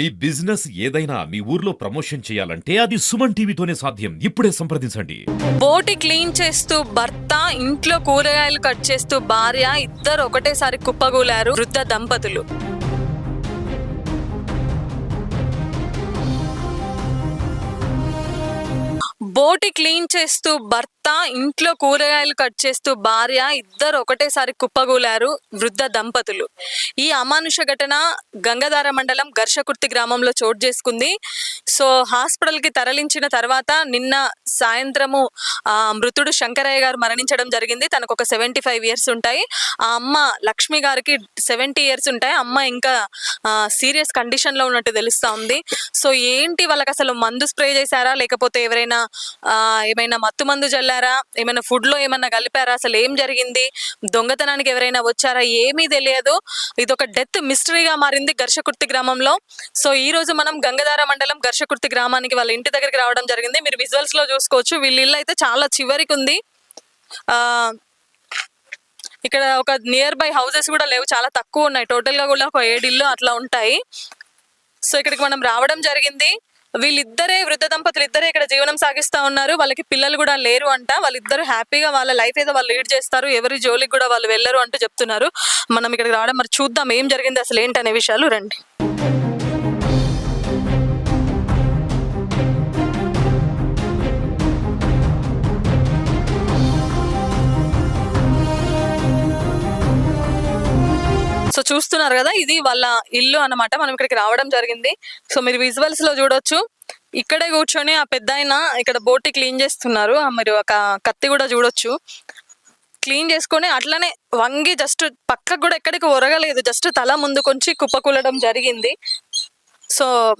మీ business ఏదైనా మీ ఊర్లో promotion చేయాలంటే అది సుమన్ టీవీతోనే సాధ్యం. ఇప్పుడే సంప్రదించండి. బోటి క్లీన్ చేస్తూ భర్త ఇంట్లో కూరగాయలు కట్ చేస్తూ భార్య ఇద్దరు ఒకటేసారి కుప్పగూలారు వృద్ధ దంపతులు. బోటి క్లీన్ చేస్తూ భర్త ఇంట్లో కూరగాయలు కట్ చేస్తూ భార్య ఇద్దరు ఒకటేసారి కుప్పగూలారు వృద్ధ దంపతులు. ఈ అమానుష ఘటన గంగాధార మండలం ఘర్షకుర్తి గ్రామంలో చోటు చేసుకుంది. సో హాస్పిటల్కి తరలించిన తర్వాత నిన్న సాయంత్రము ఆ, మృతుడు శంకరయ్య గారు మరణించడం జరిగింది. తనకు ఒక సెవెంటీ ఫైవ్ ఇయర్స్ ఉంటాయి. ఆ అమ్మ లక్ష్మి గారికి సెవెంటీ ఇయర్స్ ఉంటాయి. అమ్మ ఇంకా సీరియస్ కండిషన్లో ఉన్నట్టు తెలుస్తూ ఉంది. సో ఏంటి వాళ్ళకి అసలు మందు స్ప్రే చేశారా? లేకపోతే ఎవరైనా ఏమైనా మత్తు మందు జల్లారా? ఏమైనా ఫుడ్లో ఏమైనా కలిపారా? అసలు ఏం జరిగింది? దొంగతనానికి ఎవరైనా వచ్చారా? ఏమీ తెలియదు. ఇది ఒక డెత్ మిస్టరీగా మారింది ఘర్షకుర్తి గ్రామంలో. సో ఈ రోజు మనం గంగధార మండలం ఘర్షకుర్తి గ్రామానికి వాళ్ళ ఇంటి దగ్గరికి రావడం జరిగింది. మీరు విజువల్స్లో చూసుకోవచ్చు. వీళ్ళ ఇల్లు అయితే చాలా చివరికి ఉంది. ఆ ఇక్కడ ఒక నియర్ బై హౌసెస్ కూడా లేవు. చాలా తక్కువ ఉన్నాయి. టోటల్గా కూడా ఒక ఏడు ఇల్లు అట్లా ఉంటాయి. సో ఇక్కడికి మనం రావడం జరిగింది. వీళ్ళిద్దరే వృద్ధ దంపతులు ఇద్దరే ఇక్కడ జీవనం సాగిస్తా ఉన్నారు. వాళ్ళకి పిల్లలు కూడా లేరు అంట. వాళ్ళిద్దరు హ్యాపీగా వాళ్ళ లైఫ్ ఏదో వాళ్ళు లీడ్ చేస్తారు. ఎవరి జోలికి కూడా వాళ్ళు వెళ్ళరు అంటూ చెప్తున్నారు. మనం ఇక్కడికి రావడం మరి చూద్దాం ఏం జరిగింది అసలు ఏంటి అనే విషయాలు రండి. సో చూస్తున్నారు కదా ఇది వాళ్ళ ఇల్లు అన్నమాట. మనం ఇక్కడికి రావడం జరిగింది. సో మీరు విజువల్స్లో చూడొచ్చు. ఇక్కడే కూర్చొని ఆ పెద్ద ఇక్కడ బోటి క్లీన్ చేస్తున్నారు. మీరు ఒక కత్తి కూడా చూడొచ్చు. క్లీన్ చేసుకొని అట్లనే వంగి జస్ట్ పక్కకు కూడా ఎక్కడికి ఒరగలేదు. జస్ట్ తల ముందుకొంచి కుప్పకూలడం జరిగింది. సో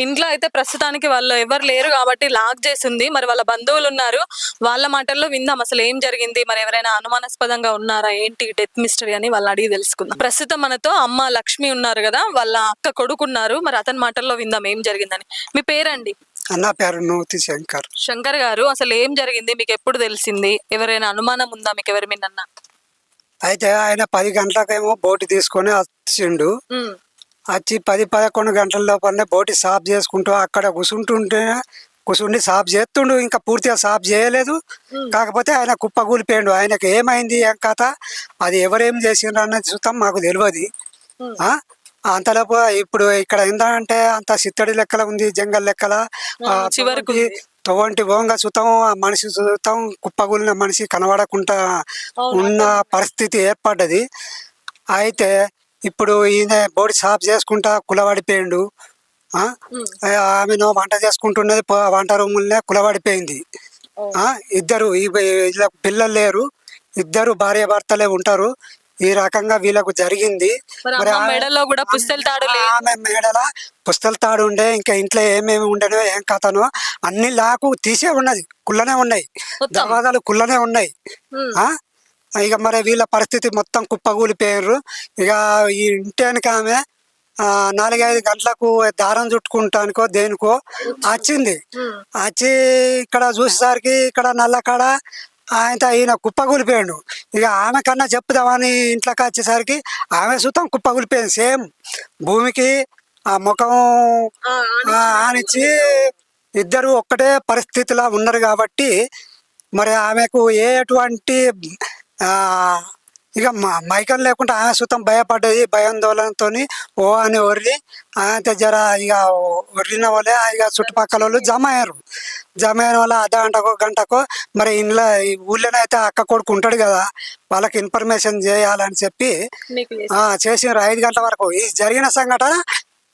ఇంట్లో అయితే ప్రస్తుతానికి వాళ్ళు ఎవరు లేరు కాబట్టి లాక్ చేసింది. మరి వాళ్ళ బంధువులు ఉన్నారు. వాళ్ళ మాటల్లో విందాం. అసలు ఏం జరిగింది? మరి ఎవరైనా అనుమానాస్పదంగా ఉన్నారా? ఏంటి డెత్ మిస్టరీ అని వాళ్ళని అడిగి తెలుసుకుందాం. ప్రస్తుతం మనతో అమ్మ లక్ష్మి ఉన్నారు కదా వాళ్ళ అక్క కొడుకున్నారు. మరి అతని మాటల్లో విందాం ఏం జరిగిందని. మీ పేరండి? అన్న పేరు నూతి శంకర్. శంకర్ గారు అసలు ఏం జరిగింది? మీకు ఎప్పుడు తెలిసింది? ఎవరైనా అనుమానం ఉందా మీకు ఎవరి మీద అయితే ఆయన పది గంటలకేమో బోటు తీసుకొని వచ్చిండు. వచ్చి పది పదకొండు గంటల లోపలనే బోటి సాఫ్ చేసుకుంటూ అక్కడ కూసుంటుంటే కూసుండి సాఫ్ చేస్తుండు. ఇంకా పూర్తిగా సాఫ్ చేయలేదు. కాకపోతే ఆయన కుప్ప కూలిపోయిండు. ఆయనకు ఏమైంది ఏం కథ? అది ఎవరేం చేసిండ్రు అన్నది చూస్తాం మాకు తెలియదు ఆ? అంతలోపు ఇప్పుడు ఇక్కడ ఏంటంటే అంత సిత్తడి లెక్కల ఉంది జంగల్ లెక్కల. చివరకు తోవంటి ఓంగ చూతాం ఆ మనిషి చూతాం కుప్పగూలిన మనిషి కనబడకుండా ఉన్న పరిస్థితి ఏర్పడ్డది. అయితే ఇప్పుడు ఈయన బోడి సాఫ్ చేసుకుంటా కులబడిపోయిండు ఆ? ఆమెను వంట చేసుకుంటున్నది వంట రూములనే కులబడిపోయింది ఆ? ఇద్దరు పిల్లలు లేరు. ఇద్దరు భార్య భర్తలే ఉంటారు. ఈ రకంగా వీళ్ళకు జరిగింది. మరి మెడలో కూడా పుస్తల తాడు ఆమె మేడల పుస్తల తాడు ఉండే. ఇంకా ఇంట్లో ఏమేమి ఉండనో ఏం కథనో అన్ని లాకు తీసే ఉన్నది. కుల్లనే ఉన్నాయి. మొత్తం? దర్వాజాలు కుల్లనే ఉన్నాయి. ఇక మరి వీళ్ళ పరిస్థితి మొత్తం కుప్పగూలిపోయారు ఇక ఈ ఇంటి వెనక ఆమె నాలుగైదు గంటలకు దారం చుట్టుకుంటానికో దేనికో వచ్చింది. వచ్చి ఇక్కడ చూసేసరికి ఇక్కడ నల్లకాడ ఆయన ఈయన కుప్పగూలిపోయాడు ఇక ఆమె కన్నా చెప్పుదామని ఇంట్లోకి వచ్చేసరికి ఆమె సుతం కుప్పగూలిపోయింది సేమ్ భూమికి ఆ ముఖం ఆనిచ్చి ఇద్దరు ఒక్కటే పరిస్థితిలో ఉన్నారు కాబట్టి మరి ఆమెకు ఏ ఎటువంటి ఆ, ఇక మ- మైకం లేకుండా ఆమె సుతం భయపడ్డది భయాందోళనతో ఓ అని ఒర్రి అంతే జర ఇక ఒర్రిన వాళ్ళే ఇక చుట్టుపక్కల వాళ్ళు జమ అయ్యారు జమ అయిన వాళ్ళ అర్ధ గంటకో గంటకో మరి ఇంట్లో ఈ ఊళ్ళోనే అయితే అక్క కొడుకు ఉంటాడు కదా వాళ్ళకి ఇన్ఫర్మేషన్ చేయాలని చెప్పి చేసిన ఐదు గంటల వరకు ఈ జరిగిన సంఘటన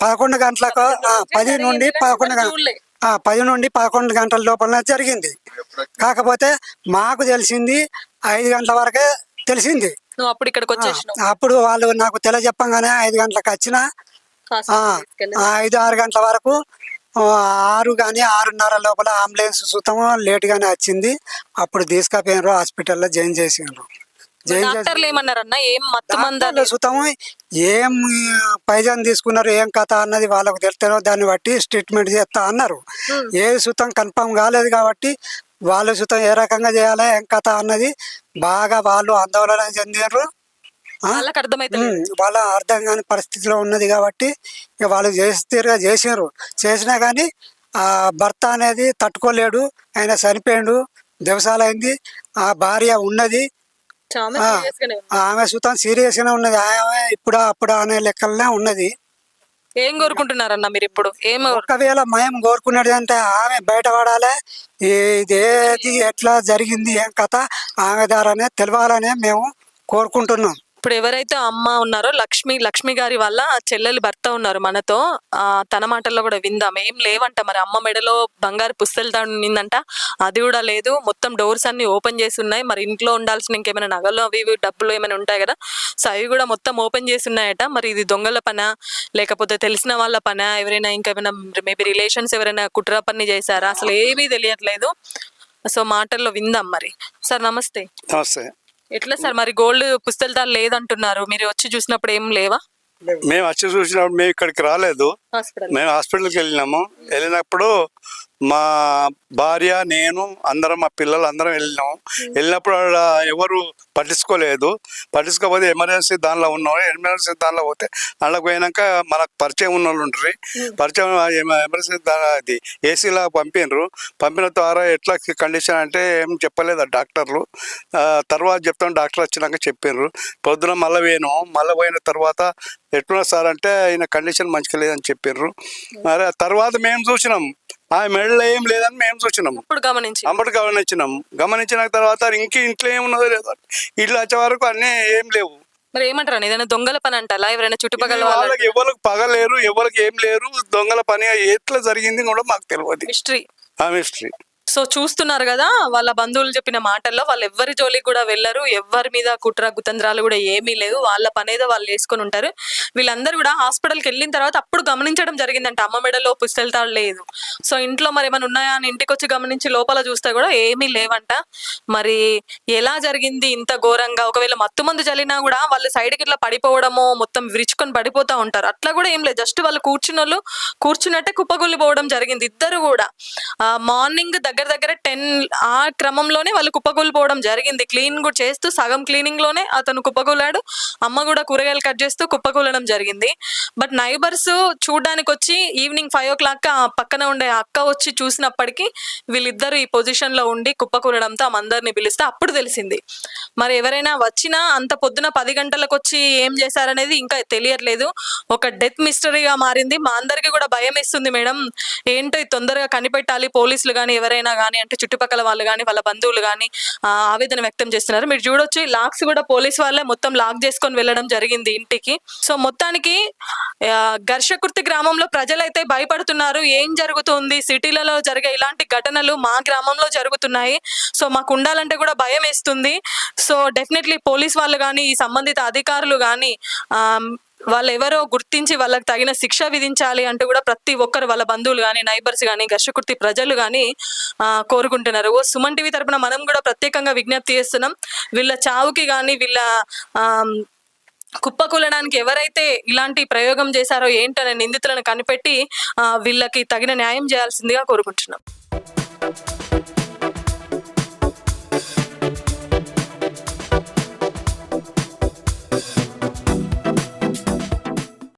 పదకొండు గంటలకు ఆ, పది నుండి పదకొండు గంటల పది నుండి పదకొండు గంటల లోపల జరిగింది. కాకపోతే మాకు తెలిసింది ఐదు గంటల వరకే తెలిసింది. నువ్వు అప్పుడు ఇక్కడికి వచ్చేసినావు. అప్పుడు వాళ్ళు నాకు తెలియజెప్పంగానే ఐదు గంటలకు వచ్చిన ఐదు ఆరు గంటల వరకు ఆరు కానీ ఆరున్నర లోపల అంబులెన్స్ సుతము లేట్గానే వచ్చింది. అప్పుడు తీసుకుపోయినారు హాస్పిటల్లో జాయిన్ చేసినారు. జాయిన్ చేసి డాక్టర్లు ఏమన్నారన్న? ఏం ఏం పైజాన్ తీసుకున్నారు ఏం కథ అన్నది వాళ్ళకు తెలుస్తారో దాన్ని బట్టి ట్రీట్మెంట్ చేస్తా అన్నారు. ఏది సుతం కన్ఫర్మ్ కాలేదు కాబట్టి వాళ్ళు సుతం ఏ రకంగా చేయాలి ఏం కథ అన్నది బాగా వాళ్ళు ఆందోళన చెందారు? వాళ్ళకి అర్థమైతే వాళ్ళ అర్థం కాని పరిస్థితిలో ఉన్నది కాబట్టి ఇక వాళ్ళు చేస్తేరుగా చేసారు చేసినా కానీ ఆ భర్త అనేది తట్టుకోలేడు ఆయన చనిపోయాడు దివసాలైంది ఆ భార్య ఉన్నది. ఆమె సుతం సీరియస్గానే ఉన్నది. ఆమె ఇప్పుడా అప్పుడా అనే లెక్కలనే ఉన్నది. ఏం కోరుకుంటున్నారన్న మీరు ఇప్పుడు? ఏం ఒకవేళ మేము కోరుకునేది అంటే ఆమె బయటపడాలి. ఇది ఏది ఎట్లా జరిగింది ఏం కథ ఆమె ద్వారానే తెలవాలనే మేము కోరుకుంటున్నాం. ఇప్పుడు ఎవరైతే అమ్మ ఉన్నారో లక్ష్మి లక్ష్మి గారి వల్ల చెల్లెలు భర్త ఉన్నారు మనతో. ఆ తన మాటల్లో కూడా విందాం. ఏం లేవంట మరి అమ్మ మెడలో బంగారు పుస్తలు ఉండిందంట అది కూడా లేదు. మొత్తం డోర్స్ అన్ని ఓపెన్ చేసి ఉన్నాయి. మరి ఇంట్లో ఉండాల్సిన ఇంకేమైనా నగలు అవి డబ్బులు ఏమైనా ఉంటాయి కదా? సో అవి కూడా మొత్తం ఓపెన్ చేసి ఉన్నాయట. మరి ఇది దొంగల పన? లేకపోతే తెలిసిన వాళ్ళ పన? ఎవరైనా ఇంకేమైనా మేబీ రిలేషన్స్ ఎవరైనా కుట్ర పని చేశారా? అసలు ఏమీ తెలియట్లేదు. సో మాటల్లో విందాం మరి. సార్ నమస్తే. నమస్తే. ఎట్లా సార్? మరి గోల్డ్ పుస్తలతాలు లేదంటున్నారు. మీరు వచ్చి చూసినప్పుడు ఏం లేవా? మేము వచ్చి చూసినప్పుడు మేము ఇక్కడికి రాలేదు. మేము హాస్పిటల్కి వెళ్ళినాము. వెళ్ళినప్పుడు మా భార్య నేను అందరం మా పిల్లలు అందరం వెళ్ళినాము. వెళ్ళినప్పుడు ఎవరు పట్టించుకోలేదు. పట్టించుకోకపోతే ఎమర్జెన్సీ దానిలో ఉన్నాం ఎమర్జెన్సీ దానిలో పోతే అందులోకి పోయినాక మనకు పరిచయం ఉన్న వాళ్ళు ఉంటారు పరిచయం ఎమ- ఎమర్జెన్సీ అది ఏసీలా పంపినరు. పంపిన ద్వారా ఎట్లా కండిషన్ అంటే ఏం చెప్పలేదు డాక్టర్లు. తర్వాత చెప్తాం డాక్టర్ వచ్చినాక చెప్పినారు. పొద్దున మళ్ళీ పోయినాం. మళ్ళీ పోయిన తర్వాత ఎట్లున్నా సార్ అంటే ఆయన కండిషన్ మంచిగా లేదని చెప్పిర్రు. మరి తర్వాత మేము చూసినాం. ఆ మెడలో ఏం లేదని మేము చూసినాం. ఇప్పుడు గమనించి. అమ్మటి గమనించినాం. గమనించిన తర్వాత ఇంక ఇంట్లో ఏమున్నదో లేదో ఇల్లు వచ్చే వరకు అన్నీ ఏం లేవు. మరి ఏమంటారు? ఏదైనా దొంగల పని అంటారా? ఎవరైనా చుట్టుపక్కల వాళ్ళ వాళ్ళకి ఎవరికి పగలేరు ఎవరికి ఏం లేరు. దొంగల పని ఎట్లా జరిగింది కూడా మాకు తెలియదు హిస్టరీ ఆ మిస్టరీ సో చూస్తున్నారు కదా వాళ్ళ బంధువులు చెప్పిన మాటల్లో వాళ్ళు ఎవ్వరి జోలికి కూడా వెళ్ళరు ఎవ్వరి మీద కుట్ర కుతంత్రాలు కూడా ఏమీ లేవు. వాళ్ళ పనేదో వాళ్ళు వేసుకొని ఉంటారు. వీళ్ళందరూ కూడా హాస్పిటల్కి వెళ్ళిన తర్వాత అప్పుడు గమనించడం జరిగిందంట అమ్మ మెడలో పుస్తెళ్తాడు లేదు. సో ఇంట్లో మరి ఏమైనా ఉన్నాయా అని ఇంటికి వచ్చి గమనించి లోపల చూస్తే కూడా ఏమీ లేవంట. మరి ఎలా జరిగింది ఇంత ఘోరంగా? ఒకవేళ మత్తు మందు చల్లినా కూడా వాళ్ళు సైడ్కి ఇట్లా పడిపోవడము మొత్తం విరుచుకొని పడిపోతా ఉంటారు. అట్లా కూడా ఏం లేదు. జస్ట్ వాళ్ళు కూర్చున్న వాళ్ళు కూర్చున్నట్టే కుప్పగొల్లిపోవడం జరిగింది ఇద్దరు కూడా. మార్నింగ్ దగ్గర దగ్గర టెన్ ఆ క్రమంలోనే వాళ్ళు కుప్పకూలిపోవడం జరిగింది. క్లీన్ కూడా చేస్తూ సగం క్లీనింగ్లోనే అతను కుప్పగొల్లాడు అమ్మ కూడా కూరగాయలు కట్ చేస్తూ కుప్పగొల్లడం జరిగింది. బట్ నైబర్స్ చూడడానికి వచ్చి ఈవినింగ్ ఫైవ్ ఓ క్లాక్ ఆ పక్కన ఉండే అక్క వచ్చి చూసినప్పటికీ వీళ్ళిద్దరు ఈ పొజిషన్లో ఉండి కుప్పకూలడంతో ఆమె అందరిని పిలిస్తే అప్పుడు తెలిసింది. మరి ఎవరైనా వచ్చినా అంత పొద్దున పది గంటలకు వచ్చి ఏం చేశారనేది ఇంకా తెలియట్లేదు. ఒక డెత్ మిస్టరీగా మారింది. మా అందరికీ కూడా భయం వేస్తుంది మేడం. ఏంటో తొందరగా కనిపెట్టాలి పోలీసులు కానీ ఎవరైనా. కానీ అంటే చుట్టుపక్కల వాళ్ళు కానీ వాళ్ళ బంధువులు కానీ ఆవేదన వ్యక్తం చేస్తున్నారు. మీరు చూడొచ్చు ఈ లాక్స్ కూడా పోలీస్ వాళ్ళే మొత్తం లాక్ చేసుకొని వెళ్ళడం జరిగింది ఇంటికి. సో మొత్తానికి ఘర్షకుర్తి గ్రామంలో ప్రజలైతే భయపడుతున్నారు. ఏం జరుగుతుంది? సిటీలలో జరిగే ఇలాంటి ఘటనలు మా గ్రామంలో జరుగుతున్నాయి. సో మాకు ఉండాలంటే కూడా భయం వేస్తుంది. సో డెఫినెట్లీ పోలీస్ వాళ్ళు కానీ ఈ సంబంధిత అధికారులు కానీ వాళ్ళు ఎవరో గుర్తించి వాళ్ళకి తగిన శిక్ష విధించాలి అంటూ కూడా ప్రతి ఒక్కరు వాళ్ళ బంధువులు కానీ నైబర్స్ కానీ ఘర్షకుర్తి ప్రజలు కానీ కోరుకుంటున్నారు. ఓ సుమన్ టీవీ తరపున మనం కూడా ప్రత్యేకంగా విజ్ఞప్తి చేస్తున్నాం. వీళ్ళ చావుకి కానీ వీళ్ళ కుప్పకూలడానికి ఎవరైతే ఇలాంటి ప్రయోగం చేశారో ఏంటనే నిందితులను కనిపెట్టి వీళ్ళకి తగిన న్యాయం చేయాల్సిందిగా కోరుకుంటున్నాం.